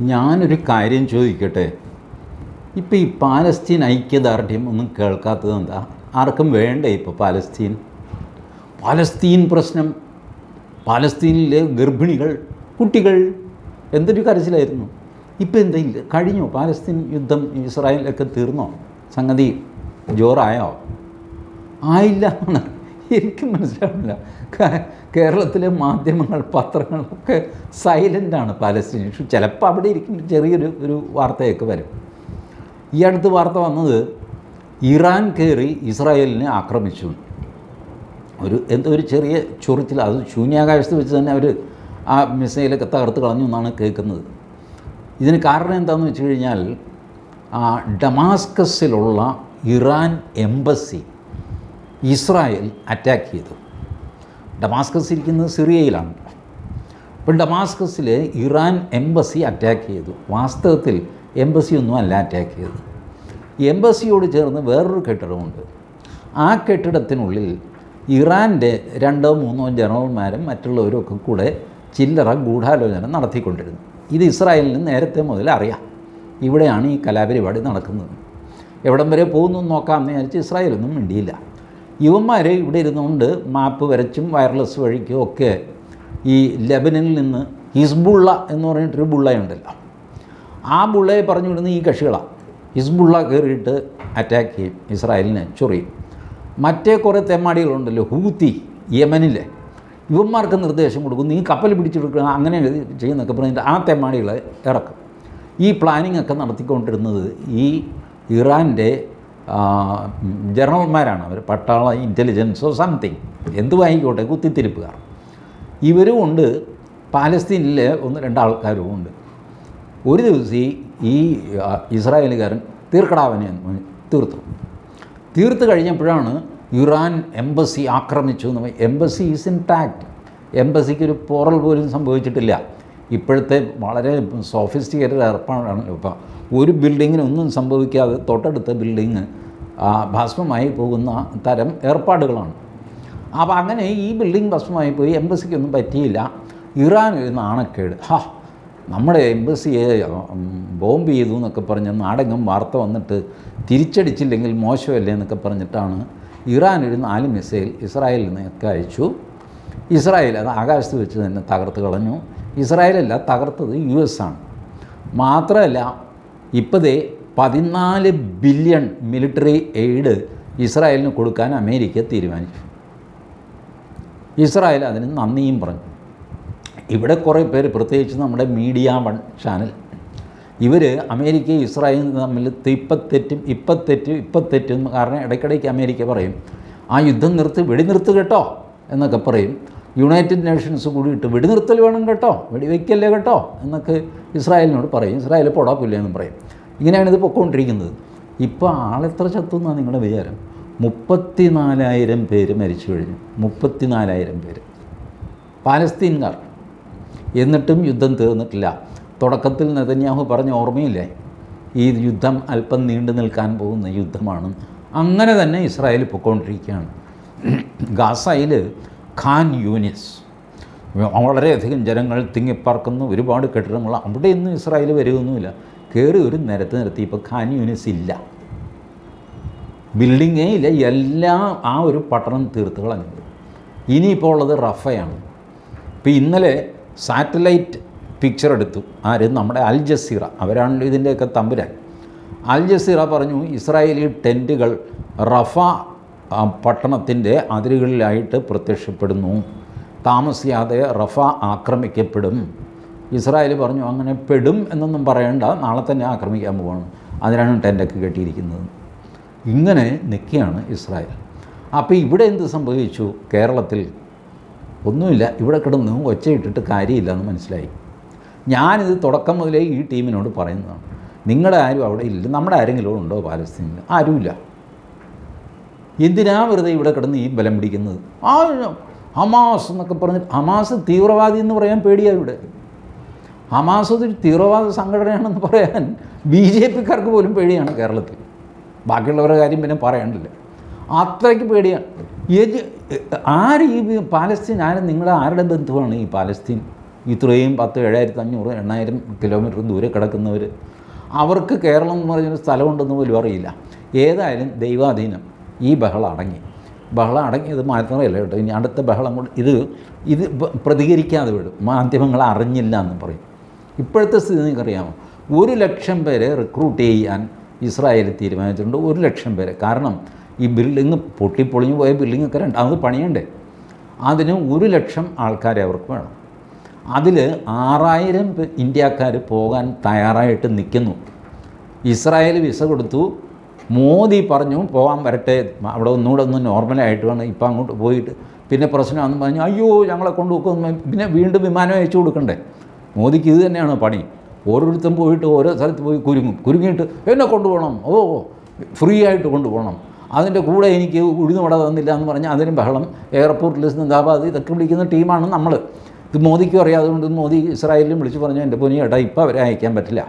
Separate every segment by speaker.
Speaker 1: ഞാനൊരു കാര്യം ചോദിക്കട്ടെ? ഇപ്പം ഈ പാലസ്തീൻ ഐക്യദാർഢ്യം ഒന്നും കേൾക്കാത്തത് എന്താ ആർക്കും വേണ്ടേ ഇപ്പോൾ പാലസ്തീൻ? പാലസ്തീൻ പ്രശ്നം പാലസ്തീനിലെ ഗർഭിണികൾ കുട്ടികൾ എന്തൊരു കരച്ചിലായിരുന്നു? ഇപ്പം എന്തെങ്കിലും കഴിഞ്ഞോ പാലസ്തീൻ യുദ്ധം ഇസ്രായേലൊക്കെ തീർന്നോ? സംഗതി ജോറായോ? ആയില്ല എനിക്ക് മനസ്സിലാവില്ല കേരളത്തിലെ മാധ്യമങ്ങൾ പത്രങ്ങളൊക്കെ സൈലന്റാണ് പാലസ്തീൻ ഇഷ്യൂ ചിലപ്പോൾ അവിടെ ഇരിക്കും ചെറിയൊരു ഒരു വാർത്തയൊക്കെ വരും. ഈ അടുത്ത് വാർത്ത വന്നത് ഇറാൻ കയറി ഇസ്രായേലിനെ ആക്രമിച്ചു. ഒരു എന്തോ ഒരു ചെറിയ ചൊറിച്ചിൽ. അത് ശൂന്യാകാശത്ത് വെച്ച് തന്നെ അവർ ആ മിസൈലൊക്കെ തകർത്ത് കളഞ്ഞു എന്നാണ് കേൾക്കുന്നത്. ഇതിന് കാരണം എന്താണെന്ന് വെച്ച് കഴിഞ്ഞാൽ ആ ഡമാസ്കസിലുള്ള ഇറാൻ എംബസി ഇസ്രായേൽ അറ്റാക്ക് ചെയ്തു. ഡമാസ്കസ് ഇരിക്കുന്നത് സിറിയയിലാണ്. അപ്പോൾ ഡമാസ്കസിൽ ഇറാൻ എംബസി അറ്റാക്ക് ചെയ്തു. വാസ്തവത്തിൽ എംബസി ഒന്നും അല്ല അറ്റാക്ക് ചെയ്തത്. എംബസിയോട് ചേർന്ന് വേറൊരു കെട്ടിടമുണ്ട്. ആ കെട്ടിടത്തിനുള്ളിൽ ഇറാന്റെ രണ്ടോ മൂന്നോ ജനറൽമാരും മറ്റുള്ളവരും ഒക്കെ കൂടെ ചില്ലറ ഗൂഢാലോചന നടത്തിക്കൊണ്ടിരുന്നു. ഇത് ഇസ്രായേലിന് നേരത്തെ മുതൽ അറിയാം. ഇവിടെയാണ് ഈ കലാപരിപാടി നടക്കുന്നത്. എവിടം വരെ പോകുന്നു നോക്കാമെന്ന് വിചാരിച്ച് ഇസ്രായേലൊന്നും മിണ്ടിയില്ല. യുവന്മാർ ഇവിടെ ഇരുന്നുകൊണ്ട് മാപ്പ് വരച്ചും വയർലെസ് വഴിക്കും ഒക്കെ ഈ ലെബനിൽ നിന്ന് ഹിസ്ബുള്ള എന്ന് പറഞ്ഞിട്ടൊരു ബുള്ളയുണ്ടല്ലോ ആ ബുള്ളയെ പറഞ്ഞു വിടുന്ന ഈ കക്ഷികളാണ് ഹിസ്ബുള്ള കയറിയിട്ട് അറ്റാക്ക് ചെയ്യും ഇസ്രായേലിനെ ചൊറിയും. മറ്റേ കുറേ തെമ്മാടികളുണ്ടല്ലോ ഹൂത്തി യമനിലെ. ഇവന്മാർക്ക് നിർദ്ദേശം കൊടുക്കും നീ കപ്പൽ പിടിച്ചെടുക്കുക അങ്ങനെ ചെയ്യുന്നൊക്കെ പറഞ്ഞിട്ട് ആ തെമ്മാടികളെ ഇറക്കും. ഈ പ്ലാനിംഗ് ഒക്കെ നടത്തിക്കൊണ്ടിരുന്നത് ഈ ഇറാന്റെ ജനറൽമാരാണ് അവർ. പട്ടാള ഇന്റലിജൻസോ സംതിങ് എന്തുമായിക്കോട്ടെ കുത്തിത്തിരിപ്പുകാർ. ഇവരും ഉണ്ട്. പാലസ്തീനിലെ ഒന്ന് രണ്ടാൾക്കാരും ഉണ്ട്. ഒരു ദിവസം ഈ ഇസ്രായേലുകാരൻ തീർക്കടാവനെ തീർത്തു. തീർത്ത് കഴിഞ്ഞപ്പോഴാണ് ഇറാൻ എംബസി ആക്രമിച്ചു എന്ന് എംബസി ഈസ് ഇൻ ടാക്ട് എംബസിക്ക് ഒരു പോറൽ പോലും സംഭവിച്ചിട്ടില്ല. ഇപ്പോഴത്തെ വളരെ സോഫിസ്റ്റിക്കേറ്റഡ് ഏർപ്പാടാണല്ലോ ഇപ്പം. ഒരു ബിൽഡിങ്ങിനൊന്നും സംഭവിക്കാതെ തൊട്ടടുത്ത ബിൽഡിങ് ഭസ്മമായി പോകുന്ന തരം ഏർപ്പാടുകളാണ്. അപ്പോൾ അങ്ങനെ ഈ ബിൽഡിംഗ് ഭസ്മമായി പോയി എംബസിക്കൊന്നും പറ്റിയില്ല. ഇറാൻ ഒരു നാണക്കേട്. ഹാ നമ്മുടെ എംബസിയെ ബോംബ് ചെയ്തു എന്നൊക്കെ പറഞ്ഞ് നാടെങ്ങും വാർത്ത വന്നിട്ട് തിരിച്ചടിച്ചില്ലെങ്കിൽ മോശമല്ലേ എന്നൊക്കെ പറഞ്ഞിട്ടാണ് ഇറാൻ ഒരു നാല് മിസൈൽ ഇസ്രായേലിൽ നിന്നൊക്കെ അയച്ചു. ഇസ്രായേൽ അത് ആകാശത്ത് വെച്ച് തന്നെ തകർത്ത് കളഞ്ഞു. ഇസ്രായേലല്ല തകർത്തത് യു എസ് ആണ്. മാത്രമല്ല ഇപ്പോഴേ പതിനാല് ബില്യൺ മിലിറ്ററി എയ്ഡ് ഇസ്രായേലിന് കൊടുക്കാൻ അമേരിക്ക തീരുമാനിച്ചു. ഇസ്രായേൽ അതിന് നന്ദിയും പറഞ്ഞു. ഇവിടെ കുറേ പേര് പ്രത്യേകിച്ച് നമ്മുടെ മീഡിയ വൺ ചാനൽ ഇവർ അമേരിക്കയും ഇസ്രായേലും തമ്മിൽ ഇപ്പത്തെറ്റും ഇപ്പത്തെറ്റും ഇപ്പത്തെറ്റും കാരണം ഇടയ്ക്കിടയ്ക്ക് അമേരിക്ക പറയും ആ യുദ്ധം നിർത്തി വെടിനിർത്ത് കേട്ടോ എന്നൊക്കെ പറയും. യുണൈറ്റഡ് നേഷൻസ് കൂടി ഇട്ട് വെടിനിർത്തൽ വേണം കേട്ടോ. വെടിവെക്കല്ലേ കേട്ടോ എന്നൊക്കെ ഇസ്രായേലിനോട് പറയും. ഇസ്രായേൽ പൊടാപ്പില്ല എന്നും പറയും. ഇങ്ങനെയാണ് ഇത് പൊക്കോണ്ടിരിക്കുന്നത്. ഇപ്പോൾ ആളെത്ര ചത്തു എന്നാണ് നിങ്ങളുടെ വിചാരം? മുപ്പത്തി നാലായിരം പേര് മരിച്ചു കഴിഞ്ഞു. മുപ്പത്തി നാലായിരം പേര്. പാലസ്തീൻകാർ. എന്നിട്ടും യുദ്ധം തീർന്നിട്ടില്ല. തുടക്കത്തിൽ നെതന്യാഹു പറഞ്ഞ ഓർമ്മയില്ലേ? ഈ യുദ്ധം അല്പം നീണ്ടു നിൽക്കാൻ പോകുന്ന യുദ്ധമാണ്. അങ്ങനെ തന്നെ ഇസ്രായേൽ പൊയ്ക്കൊണ്ടിരിക്കുകയാണ് ഗാസയിൽ ഖാൻ യൂനിസ്. വളരെയധികം ജനങ്ങൾ തിങ്ങിപ്പാർക്കുന്നു. ഒരുപാട് കെട്ടിടങ്ങൾ അവിടെയൊന്നും ഇസ്രായേൽ വരികയൊന്നുമില്ല കയറി ഒരു നിരത്ത് നിരത്തി ഇപ്പോൾ ഖാൻ യൂനിസ് ഇല്ല. ബിൽഡിങ്ങേ ഇല്ല. എല്ലാം ആ ഒരു പട്ടണം തീർത്ത് കളഞ്ഞു. ഇനിയിപ്പോൾ ഉള്ളത് റഫയാണ്. ഇപ്പോൾ ഇന്നലെ സാറ്റലൈറ്റ് പിക്ചർ എടുത്തു. ആര്? നമ്മുടെ അൽ ജസീറ. അവരാണല്ലോ ഇതിന്റെയൊക്കെ തമ്പുരാൻ. അൽ ജസീറ പറഞ്ഞു ഇസ്രായേലി ടെന്റുകൾ റഫ പട്ടണത്തിന്റെ അതിരുകളിലായിട്ട് പ്രത്യക്ഷപ്പെടുന്നു. താമസിയാതെ റഫ ആക്രമിക്കപ്പെടും. ഇസ്രായേൽ പറഞ്ഞു അങ്ങനെ പെടും എന്നൊന്നും പറയണ്ട. നാളെ തന്നെ ആക്രമിക്കാൻ പോവാണ്. അതിനാണ് ടെന്റൊക്കെ കെട്ടിയിരിക്കുന്നത്. ഇങ്ങനെ നിൽക്കുകയാണ് ഇസ്രായേൽ. അപ്പോൾ ഇവിടെ എന്ത് സംഭവിച്ചു കേരളത്തിൽ? ഒന്നുമില്ല. ഇവിടെ കിടന്ന് ഒച്ചയിട്ടിട്ട് കാര്യമില്ല എന്ന് മനസ്സിലായി. ഞാനിത് തുടക്കം മുതലേ ഈ ടീമിനോട് പറയുന്നതാണ്. നിങ്ങളുടെ ആരും അവിടെ ഇല്ല. നമ്മുടെ ആരെങ്കിലും ഉണ്ടോ പാലസ്തീനിൽ? ആരുമില്ല. എന്തിനാ വെറുതെ ഇവിടെ കിടന്ന് ഈ ബലം പിടിക്കുന്നത്? ആ ഹമാസ് എന്നൊക്കെ പറഞ്ഞിട്ട് ഹമാസ് തീവ്രവാദി എന്ന് പറയാൻ പേടിയാണ് ഇവിടെ. ഹമാസ് ഒരു തീവ്രവാദ സംഘടനയാണെന്ന് പറയാൻ ബി ജെ പിക്കാർക്ക് പോലും പേടിയാണ് കേരളത്തിൽ. ബാക്കിയുള്ളവരുടെ കാര്യം പിന്നെ പറയണ്ടില്ല അത്രയ്ക്ക് പേടിയാണ് ആര് ഈ പാലസ്തീൻ ആരും നിങ്ങളുടെ ആരുടെ ബന്ധുവാണ് ഈ പാലസ്തീൻ? ഇത്രയും പത്ത് ഏഴായിരത്തി അഞ്ഞൂറ് എണ്ണായിരം കിലോമീറ്റർ ദൂരെ കിടക്കുന്നവർ അവർക്ക് കേരളം എന്ന് പറഞ്ഞൊരു സ്ഥലമുണ്ടെന്ന് പോലും അറിയില്ല. ഏതായാലും ദൈവാധീനം. ഈ ബഹളം അടങ്ങി. ബഹളം അടങ്ങിയത് മാത്രമല്ല കേട്ടോ? ഇനി അടുത്ത ബഹളം കൊണ്ട് ഇത് ഇത് പ്രതികരിക്കാതെ വിടും. മാധ്യമങ്ങൾ അറിഞ്ഞില്ല എന്ന് പറയും. ഇപ്പോഴത്തെ സ്ഥിതി നിങ്ങൾക്കറിയാമോ? ഒരു ലക്ഷം പേരെ റിക്രൂട്ട് ചെയ്യാൻ ഇസ്രായേൽ തീരുമാനിച്ചിട്ടുണ്ട് ഒരു ലക്ഷം പേരെ. കാരണം ഈ ബിൽഡിങ് പൊട്ടിപ്പൊളിഞ്ഞു പോയ ബിൽഡിങ്ങൊക്കെ രണ്ടാമത് പണിയണ്ടേ? അതിന് ഒരു ലക്ഷം ആൾക്കാരെ അവർക്ക് വേണം. അതിൽ ആറായിരം ഇന്ത്യക്കാർ പോകാൻ തയ്യാറായിട്ട് നിൽക്കുന്നു. ഇസ്രായേൽ വിസ കൊടുത്തു മോദി പറഞ്ഞു പോകാൻ വരട്ടെ അവിടെ ഒന്നുകൂടെ ഒന്ന് നോർമലായിട്ട് വേണം ഇപ്പം അങ്ങോട്ട് പോയിട്ട്. പിന്നെ പ്രശ്നമാണെന്ന് പറഞ്ഞു അയ്യോ ഞങ്ങളെ കൊണ്ടുപോകുന്നു പിന്നെ വീണ്ടും വിമാനം അയച്ചു കൊടുക്കണ്ടേ? മോദിക്ക് ഇത് തന്നെയാണ് പണി. ഓരോരുത്തരും പോയിട്ട് ഓരോ സ്ഥലത്ത് പോയി കുരുങ്ങും. കുരുങ്ങിയിട്ട് എന്നെ കൊണ്ടുപോകണം ഓ ഫ്രീ ആയിട്ട് കൊണ്ടുപോകണം. അതിന്റെ കൂടെ എനിക്ക് ഉഴുന്നുവട തന്നില്ല എന്ന് പറഞ്ഞാൽ അതിന് ബഹളം. എയർപോർട്ടിൽ സിന്ദാബാദ് ഇതൊക്കെ വിളിക്കുന്ന ടീമാണ് നമ്മൾ ഇത് മോദിക്കും അറിയാതുകൊണ്ട് മോദി ഇസ്രായേലിലും വിളിച്ച് പറഞ്ഞു എന്റെ പൊനി ഏട്ടാ ഇപ്പം അവരെ അയക്കാൻ പറ്റില്ല.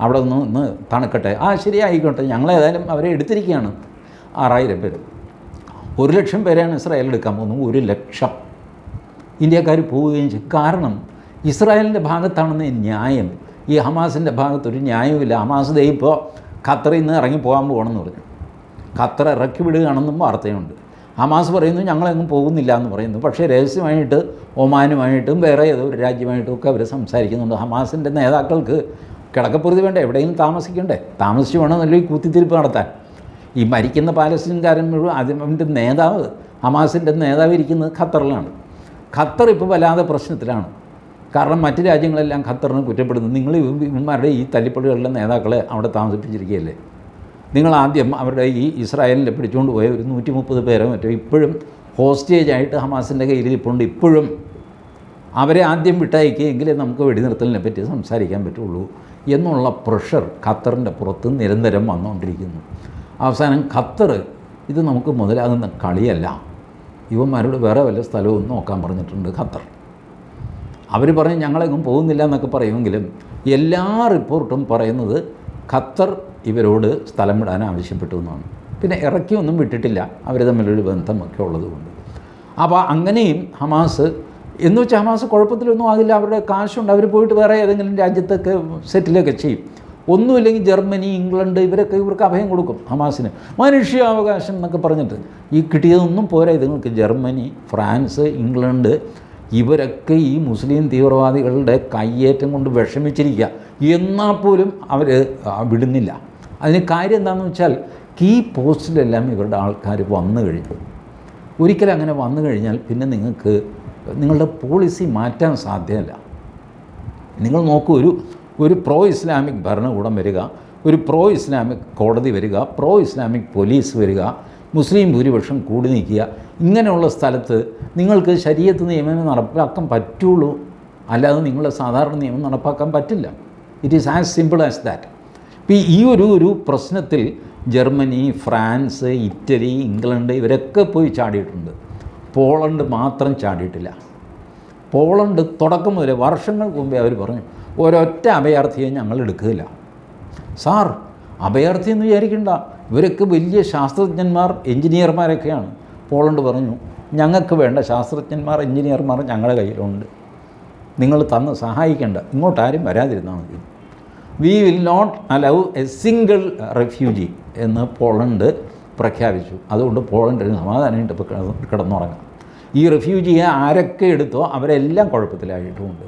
Speaker 1: അവിടെ ഒന്ന് ഒന്ന് തണുക്കട്ടെ. ആ ശരി ആയിക്കോട്ടെ ഞങ്ങളേതായാലും അവരെ എടുത്തിരിക്കുകയാണ്. ആറായിരം പേര്. ഒരു ലക്ഷം പേരെയാണ് ഇസ്രായേൽ എടുക്കാൻ പോകുന്നത്. ഒരു ലക്ഷം. ഇന്ത്യക്കാർ പോവുകയും ചെയ്യും. കാരണം ഇസ്രായേലിന്റെ ഭാഗത്താണെന്ന് ന്യായം. ഈ ഹമാസിന്റെ ഭാഗത്തൊരു ന്യായമില്ല ഹമാസ് ദേ ഖത്തറിൽ നിന്ന് ഇറങ്ങി പോകാൻ പോകണമെന്ന് പറഞ്ഞു. ഖത്തർ ഇറക്കി വിടുകയാണെന്നും വാർത്തയുണ്ട്. ഹമാസ് പറയുന്നു ഞങ്ങളെങ്ങും പോകുന്നില്ല എന്ന് പറയുന്നു. പക്ഷേ രഹസ്യമായിട്ട് ഒമാനുമായിട്ടും വേറെ ഏതോ ഒരു രാജ്യമായിട്ടും ഒക്കെ അവർ സംസാരിക്കുന്നുണ്ട്. ഹമാസിന്റെ നേതാക്കൾക്ക് കിടക്കപ്പുറത്ത് വേണ്ട? എവിടെയെങ്കിലും താമസിക്കണ്ടേ? താമസിച്ച് വേണം നല്ല ഈ കുത്തിത്തിരിപ്പ് നടത്താൻ. ഈ മരിക്കുന്ന പാലസ്തീൻകാരൻ മുഴുവൻ അതിന്റെ നേതാവ് ഹമാസിന്റെ നേതാവ് ഇരിക്കുന്നത് ഖത്തറിലാണ്. ഖത്തർ ഇപ്പോൾ വല്ലാതെ പ്രശ്നത്തിലാണ്. കാരണം മറ്റ് രാജ്യങ്ങളെല്ലാം ഖത്തറിന് കുറ്റപ്പെടുന്നു നിങ്ങൾ ഇവന്മാരുടെ ഈ തല്ലിപ്പള്ളികളിലെ നേതാക്കളെ അവിടെ താമസിപ്പിച്ചിരിക്കുകയല്ലേ? നിങ്ങൾ ആദ്യം അവരുടെ ഈ ഇസ്രായേലിൽ പിടിച്ചുകൊണ്ട് പോയ ഒരു നൂറ്റി മുപ്പത് പേരെ മറ്റോ ഇപ്പോഴും ഹോസ്റ്റേജ് ആയിട്ട് ഹമാസിന്റെ കയ്യിൽ ഇരിപ്പുണ്ട് ഇപ്പോഴും. അവരെ ആദ്യം വിട്ടയക്കുകയെങ്കിലേ നമുക്ക് വെടിനിർത്തലിനെ പറ്റി സംസാരിക്കാൻ പറ്റുള്ളൂ. എന്നുള്ള പ്രഷർ ഖത്തറിന്റെ പുറത്ത് നിരന്തരം വന്നുകൊണ്ടിരിക്കുന്നു. അവസാനം ഖത്തർ ഇത് നമുക്ക് മുതലാകുന്ന കളിയല്ല. ഇവന്മാരോട് വേറെ വല്ല സ്ഥലവും നോക്കാൻ പറഞ്ഞിട്ടുണ്ട് ഖത്തർ. അവർ പറഞ്ഞ് ഞങ്ങളെങ്ങും പോകുന്നില്ല എന്നൊക്കെ പറയുമെങ്കിലും എല്ലാ റിപ്പോർട്ടും പറയുന്നത് ഖത്തർ ഇവരോട് സ്ഥലം വിടാൻ ആവശ്യപ്പെട്ടു എന്നാണ്. പിന്നെ ഇറക്കിയൊന്നും വിട്ടിട്ടില്ല. അവർ തമ്മിലൊരു ബന്ധമൊക്കെ ഉള്ളതുകൊണ്ട്. അപ്പോൾ അങ്ങനെയും ഹമാസ് എന്ന് വെച്ചാൽ ഹമാസ് കുഴപ്പത്തിലൊന്നും ആകില്ല. അവരുടെ കാശുണ്ട്. അവർ പോയിട്ട് വേറെ ഏതെങ്കിലും രാജ്യത്തൊക്കെ സെറ്റിലൊക്കെ ചെയ്യും. ഒന്നുമില്ലെങ്കിൽ ജർമ്മനി ഇംഗ്ലണ്ട് ഇവരൊക്കെ ഇവർക്ക് അഭയം കൊടുക്കും ഹമാസിന്. മനുഷ്യാവകാശം എന്നൊക്കെ പറഞ്ഞിട്ട് ഈ കിട്ടിയതൊന്നും പോരാ. ഇതുങ്ങൾക്ക് ജർമ്മനി ഫ്രാൻസ് ഇംഗ്ലണ്ട് ഇവരൊക്കെ ഈ മുസ്ലിം തീവ്രവാദികളുടെ കയ്യേറ്റം കൊണ്ട് വിഷമിച്ചിരിക്കുക. എന്നാൽ പോലും അവർ വിടുന്നില്ല. അതിന് കാര്യം എന്താണെന്ന് വെച്ചാൽ കീ പോസ്റ്റിലെല്ലാം ഇവരുടെ ആൾക്കാർ വന്നു കഴിഞ്ഞു. ഒരിക്കലും അങ്ങനെ വന്നു കഴിഞ്ഞാൽ പിന്നെ നിങ്ങൾക്ക് നിങ്ങളുടെ പോളിസി മാറ്റാൻ സാധ്യമല്ല. നിങ്ങൾ നോക്കൂ ഒരു ഒരു പ്രോ ഇസ്ലാമിക് ഭരണകൂടം വരിക ഒരു പ്രോ ഇസ്ലാമിക് കോടതി വരിക പ്രോ ഇസ്ലാമിക് പോലീസ് വരിക മുസ്ലിം ഭൂരിപക്ഷം കൂടി നിൽക്കുക ഇങ്ങനെയുള്ള സ്ഥലത്ത് നിങ്ങൾക്ക് ശരീരത്ത് നിയമം നടപ്പാക്കാൻ പറ്റുള്ളൂ. അല്ലാതെ നിങ്ങളുടെ സാധാരണ നിയമം നടപ്പാക്കാൻ പറ്റില്ല. It is as simple as that ഇപ്പോൾ ഈ ഒരു ഒരു പ്രശ്നത്തിൽ ജർമ്മനി ഫ്രാൻസ് ഇറ്റലി ഇംഗ്ലണ്ട് ഇവരൊക്കെ പോയി ചാടിയിട്ടുണ്ട്. പോളണ്ട് മാത്രം ചാടിയിട്ടില്ല. പോളണ്ട് തുടക്കം മുതൽ വർഷങ്ങൾക്ക് മുമ്പേ അവർ പറഞ്ഞു ഒരൊറ്റ അഭയാർത്ഥിയെ ഞങ്ങൾ എടുക്കുകയില്ല സാർ അഭയാർത്ഥി എന്ന് വിചാരിക്കണ്ട. ഇവരൊക്കെ വലിയ ശാസ്ത്രജ്ഞന്മാർ എഞ്ചിനീയർമാരൊക്കെയാണ്. പോളണ്ട് പറഞ്ഞു ഞങ്ങൾക്ക് വേണ്ട ശാസ്ത്രജ്ഞന്മാർ എഞ്ചിനീയർമാർ ഞങ്ങളുടെ കയ്യിലുണ്ട്. നിങ്ങൾ തന്ന് സഹായിക്കേണ്ട. ഇങ്ങോട്ടാരും വരാതിരുന്നാൽ മതി. We will not allow a single refugee എന്ന് പോളണ്ട് പ്രഖ്യാപിച്ചു. അതുകൊണ്ട് പോളണ്ടിന് സമാധാനമായിട്ട് കിടന്നുറങ്ങാം. ഈ റെഫ്യൂജിയെ ആരൊക്കെ എടുത്തോ അവരെല്ലാം കുഴപ്പത്തിലായിട്ടുമുണ്ട്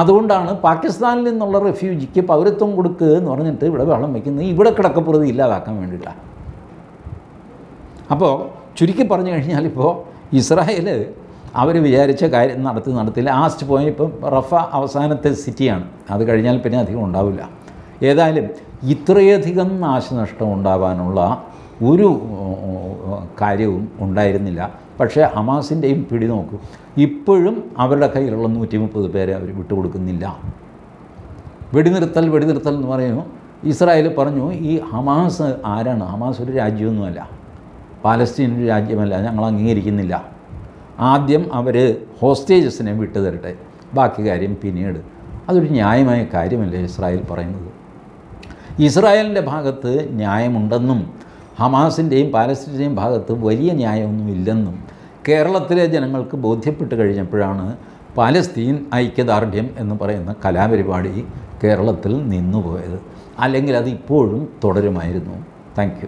Speaker 1: അതുകൊണ്ടാണ് പാകിസ്ഥാനിൽ നിന്നുള്ള റെഫ്യൂജിക്ക് പൗരത്വം കൊടുക്കുക എന്ന് പറഞ്ഞിട്ട് ഇവിടെ വെള്ളം വയ്ക്കുന്നത് ഇവിടെ കിടക്കപ്പുറത് ഇല്ലാതാക്കാൻ വേണ്ടിയിട്ടാണ് അപ്പോൾ ചുരുക്കി പറഞ്ഞു കഴിഞ്ഞാൽ ഇപ്പോൾ ഇസ്രായേൽ അവർ വിചാരിച്ച കാര്യം നടത്തി നടത്തി ലാസ്റ്റ് പോയി ഇപ്പം റഫ അവസാനത്തെ സിറ്റിയാണ് അത് കഴിഞ്ഞാൽ പിന്നെ അധികം ഉണ്ടാവില്ല. ഏതായാലും ഇത്രയധികം നാശനഷ്ടം ഉണ്ടാവാനുള്ള ഒരു കാര്യവും ഉണ്ടായിരുന്നില്ല. പക്ഷേ ഹമാസിന്റെയും പിടി നോക്കൂ. ഇപ്പോഴും അവരുടെ കയ്യിലുള്ള നൂറ്റി മുപ്പത് പേരെ അവർ വിട്ടുകൊടുക്കുന്നില്ല. വെടിനിർത്തൽ വെടിനിർത്തൽ എന്ന് പറയുന്നു. ഇസ്രായേൽ പറഞ്ഞു ഈ ഹമാസ് ആരാണ്? ഹമാസ് ഒരു രാജ്യമൊന്നുമല്ല. പാലസ്തീൻ ഒരു രാജ്യമല്ല. ഞങ്ങൾ അംഗീകരിക്കുന്നില്ല. ആദ്യം അവർ ഹോസ്റ്റേജസിനെ വിട്ടു തരട്ടെ ബാക്കി കാര്യം പിന്നീട്. അതൊരു ന്യായമായ കാര്യമല്ലേ ഇസ്രായേൽ പറയുന്നത്? ഇസ്രായേലിന്റെ ഭാഗത്ത് ന്യായമുണ്ടെന്നും ഹമാസിന്റെയും പാലസ്തീന്റെയും ഭാഗത്ത് വലിയ ന്യായമൊന്നും ഇല്ലെന്നും കേരളത്തിലെ ജനങ്ങൾക്ക് ബോധ്യപ്പെട്ട് കഴിഞ്ഞപ്പോഴാണ് പാലസ്തീൻ ഐക്യദാർഢ്യം എന്ന് പറയുന്ന കലാപരിപാടി കേരളത്തിൽ നിന്നുപോയത്. അല്ലെങ്കിൽ അത് ഇപ്പോഴും തുടരുമായിരുന്നു. താങ്ക്